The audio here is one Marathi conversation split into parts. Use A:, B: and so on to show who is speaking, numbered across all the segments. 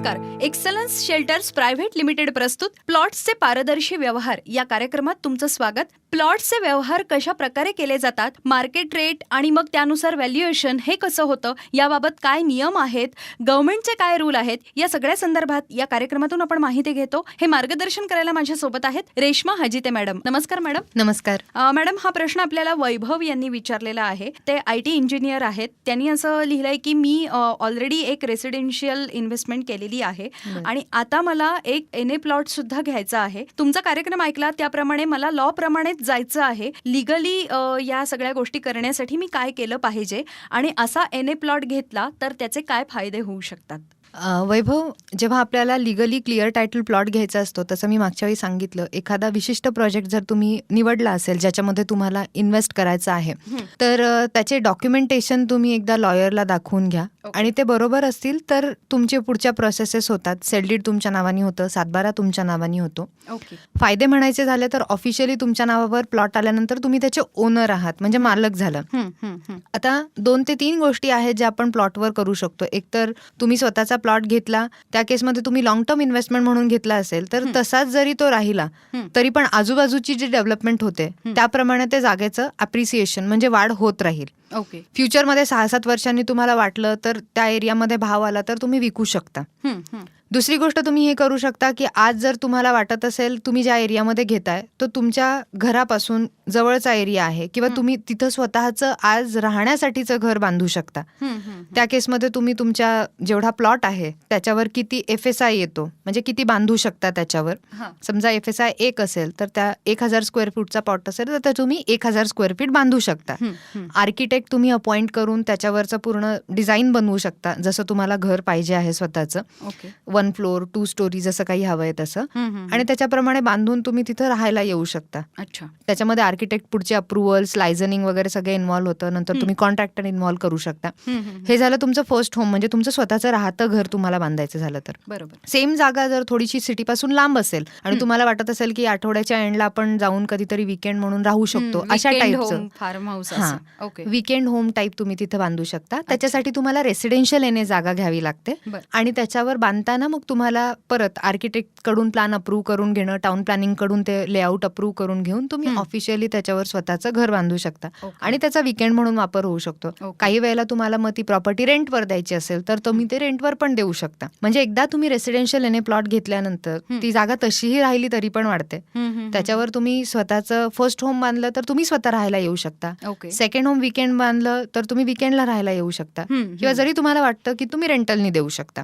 A: नमस्कार. एक्सलन्स शेल्टर्स प्रायव्हेट लिमिटेड प्रस्तुत प्लॉट्सचे पारदर्शी व्यवहार. या कार्यक्रमात तुमचं स्वागत. प्लॉट्सचे व्यवहार कशा प्रकारे केले जातात मार्केट रेट आणि मग त्यानुसार व्हॅल्युएशन हे कसं होतं याबाबत काय नियम आहेत गव्हर्नमेंटचे काय रूल आहेत या सगळ्या संदर्भात या कार्यक्रमातून आपण माहिती घेतो. हे मार्गदर्शन करायला माझ्यासोबत आहेत रेश्मा हजिते मॅडम. नमस्कार मॅडम.
B: नमस्कार.
A: मॅडम हा प्रश्न आपल्याला वैभव यांनी विचारलेला आहे. ते आय टी इंजिनियर आहेत. त्यांनी असं लिहिलंय की मी ऑलरेडी एक रेसिडेन्शियल इन्व्हेस्टमेंट केलेली आहे.
B: बरं.
A: आणि आता मला एक एन ए प्लॉट सुद्धा घ्यायचा आहे. तुमचा कार्यक्रम ऐकला त्याप्रमाणे मला लॉ प्रमाणेच जायचं आहे. लिगली या सगळ्या गोष्टी करण्यासाठी मी काय केलं पाहिजे? आणि असा एन ए प्लॉट घेतला तर त्याचे काय फायदे होऊ शकतात?
B: वैभव जेव्हा आपल्याला लिगली क्लिअर टायटल प्लॉट घ्यायचा असतो तसं मी मागच्या वेळी सांगितलं. एखादा विशिष्ट प्रोजेक्ट जर तुम्ही निवडला असेल ज्याच्यामध्ये तुम्हाला इन्व्हेस्ट करायचं आहे. तर त्याचे डॉक्युमेंटेशन तुम्ही एकदा लॉयरला दाखवून घ्या. आणि ते बरोबर असतील तर तुमचे पुढच्या प्रोसेसेस होतात. सेलडीड तुमच्या नावाने होतं सातबारा तुमच्या नावाने होतो. फायदे म्हणायचे झाले तर ऑफिशियली तुमच्या नावावर प्लॉट आल्यानंतर तुम्ही त्याचे ओनर आहात म्हणजे मालक झालं. आता दोन ते तीन गोष्टी आहेत ज्या आपण प्लॉटवर करू शकतो. एकतर तुम्ही स्वतःचा प्लॉट घेतला त्या केसमध्ये तुम्ही लॉंग टर्म इन्व्हेस्टमेंट म्हणून घेतला असेल तर. तसाच जरी तो राहिला. तरी पण आजूबाजूची जी डेव्हलपमेंट होते. त्याप्रमाणे ते जागेचं अप्रिसिएशन म्हणजे वाढ होत राहील
A: ओके
B: फ्युचरमध्ये सहा सात वर्षांनी तुम्हाला वाटलं तर त्या एरियामध्ये भाव आला तर तुम्ही विकू शकता दुसरी गोष्ट तुम्ही हे करू शकता की आज जर तुम्हाला वाटत असेल तुम्ही ज्या एरियामध्ये घेताय तो तुमच्या घरापासून जवळचा एरिया आहे किंवा. तुम्ही तिथं स्वतःचं आज राहण्यासाठीचं घर बांधू शकता. त्या केसमध्ये तुम्ही तुमच्या जेवढा प्लॉट आहे त्याच्यावर किती एफ एस आय येतो म्हणजे किती बांधू शकता त्याच्यावर. समजा एफ एस आय एक असेल तर त्या एक हजार स्क्वेअर फूटचा प्लॉट असेल तर तुम्ही एक हजार स्क्वेअर फीट बांधू शकता. आर्किटेक्ट तुम्ही अपॉइंट करून त्याच्यावरचं पूर्ण डिझाईन बनवू शकता जसं तुम्हाला घर पाहिजे आहे स्वतःचं. वन फ्लोअर टू स्टोरी जसं काही हवंय तसं. आणि त्याच्याप्रमाणे बांधून तुम्ही तिथं राहायला येऊ शकता.
A: अच्छा.
B: त्याच्यामध्ये आर्किटेक्ट पुढचे अप्रुव्हल्स लायझनिंग वगैरे सगळे इन्व्हॉल्व होतं. नंतर. तुम्ही कॉन्ट्रॅक्टर इन्व्हॉल्व करू शकता.
A: हे
B: झालं तुमचं फर्स्ट होम म्हणजे तुमचं स्वतःचं राहतं घर तुम्हाला बांधायचं झालं तर.
A: बरोबर.
B: सेम जागा जर थोडीशी सिटीपासून लांब असेल आणि. तुम्हाला वाटत असेल की आठवड्याच्या एंडला आपण जाऊन कधीतरी विकेंड म्हणून राहू शकतो अशा टाईपचं
A: फार्म हाऊस
B: हां.
A: ओके
B: विकेंड होम टाईप तुम्ही तिथं बांधू शकता. त्याच्यासाठी तुम्हाला रेसिडेन्शियल येणे जागा घ्यावी लागते. आणि त्याच्यावर बांधताना मग तुम्हाला परत आर्किटेक्टकडून प्लॅन अप्रूव्ह करून घेणं टाउन प्लॅनिंगकडून ते लेआउट अप्रूव्ह करून घेऊन तुम्ही. ऑफिशियली त्याच्यावर स्वतःचं घर बांधू शकता. आणि त्याचा विकेंड म्हणून वापर होऊ शकतो. काही वेळेला तुम्हाला मग ती प्रॉपर्टी रेंटवर द्यायची असेल तर तुम्ही ते रेंटवर पण देऊ शकता. म्हणजे एकदा तुम्ही रेसिडेन्शियल एने प्लॉट घेतल्यानंतर. ती जागा तशीही राहिली तरी पण वाढते. त्याच्यावर तुम्ही स्वतःचं फर्स्ट होम बांधलं तर तुम्ही स्वतः राहायला येऊ शकता. सेकंड होम विकेंड बांधलं तर तुम्ही विकेंडला राहायला येऊ शकता. किंवा जरी तुम्हाला वाटतं की तुम्ही रेंटलनी देऊ शकता.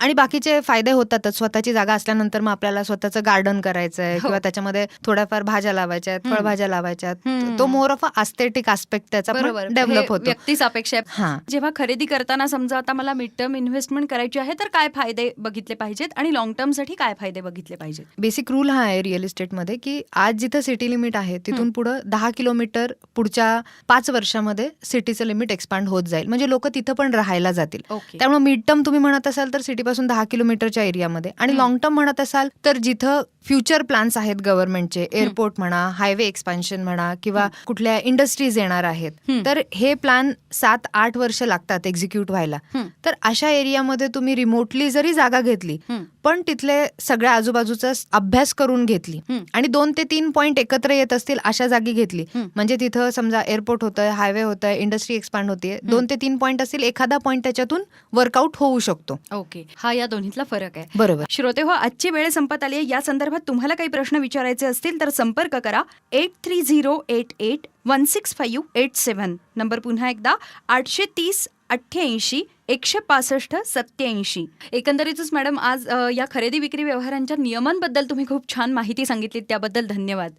B: आणि बाकीचे फायदे होतातच. स्वतःची जागा असल्यानंतर मग आपल्याला स्वतःचं गार्डन करायचं आहे
A: हो.
B: किंवा त्याच्यामध्ये थोड्याफार भाज्या लावायच्या आहेत. फळभाज्या लावायच्या. तो मोर ऑफ आस्थेटिक आस्पेक्ट त्याचा डेव्हलप होतो.
A: व्यक्ती सापेक्ष आहे.
B: हा.
A: जेव्हा खरेदी करताना समजा आता मला मिड टर्म इन्व्हेस्टमेंट करायची आहे तर काय फायदे बघितले पाहिजेत आणि लॉंग टर्मसाठी काय फायदे बघितले पाहिजेत?
B: बेसिक रूल हा आहे रिअल इस्टेटमध्ये की आज जिथं सिटी लिमिट आहे तिथून पुढं दहा किलोमीटर पुढच्या पाच वर्षामध्ये सिटीचं लिमिट एक्सपांड होत जाईल. म्हणजे लोक तिथं पण राहायला जातील. त्यामुळे मिड टर्म तुम्ही म्हणत असाल तर सिटीपासून दहा किलोमीटरच्या एरियामध्ये आणि. लॉंग टर्म म्हणत असाल तर जिथं फ्युचर प्लॅन्स आहेत गव्हर्नमेंटचे एअरपोर्ट म्हणा हायवे एक्सपान्शन म्हणा किंवा कुठल्या इंडस्ट्रीज येणार आहेत. तर हे प्लॅन सात आठ वर्ष लागतात एक्झिक्यूट व्हायला. तर अशा एरियामध्ये तुम्ही रिमोटली जरी जागा घेतली. पण तिथले सगळ्या आजूबाजूचा अभ्यास करून घेतली. आणि दोन ते तीन पॉईंट एकत्र येत असतील अशा जागी घेतली. म्हणजे तिथं समजा एअरपोर्ट होतंय हायवे होतंय इंडस्ट्री एक्सपांड होते दोन ते तीन पॉईंट असतील एखादा पॉईंट त्याच्यातून वर्कआउट होऊ शकतो
A: ओके हा या दोन्हीतला फरक आहे.
B: बरोबर.
A: श्रोते हो आजची वेळ संपत आली आहे. या संदर्भात तुम्हाला काही प्रश्न विचारायचे असतील तर संपर्क करा. Eight three zero eight eight one six five eight seven number पुन्हा एकदा आठशे तीस अठ्ठ्याऐंशी एकशे पासष्ट सत्याऐंशी एकंदरीतच मॅडम आज या खरेदी विक्री व्यवहारांच्या नियमांबद्दल तुम्ही खूप छान माहिती सांगितली त्याबद्दल धन्यवाद.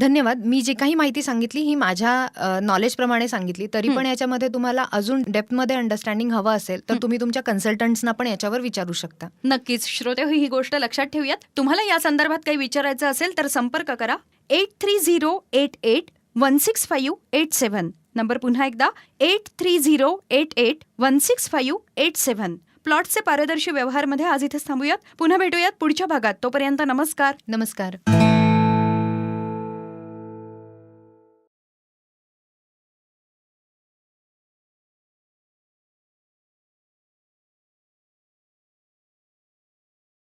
B: धन्यवाद. मी जे काही माहिती सांगितली ही माझ्या नॉलेजप्रमाणे सांगितली. तरी पण याच्यामध्ये तुम्हाला अजून डेप्थमध्ये अंडरस्टँडिंग हवं असेल तर. तुम्ही तुमच्या कन्सल्टंट्सना पण याच्यावर विचारू शकता.
A: नक्कीच. श्रोते हो ही गोष्ट लक्षात ठेवूयात. तुम्हाला या संदर्भात काही विचारायचं असेल तर संपर्क करा. Eight three zero eight eight one six five eight seven. Number पुन्हा एकदा eight three zero eight eight one six five eight seven प्लॉटचे पारदर्शी व्यवहारमध्ये आज इथेच थांबूयात. पुन्हा भेटूयात पुढच्या भागात. तोपर्यंत नमस्कार.
B: नमस्कार.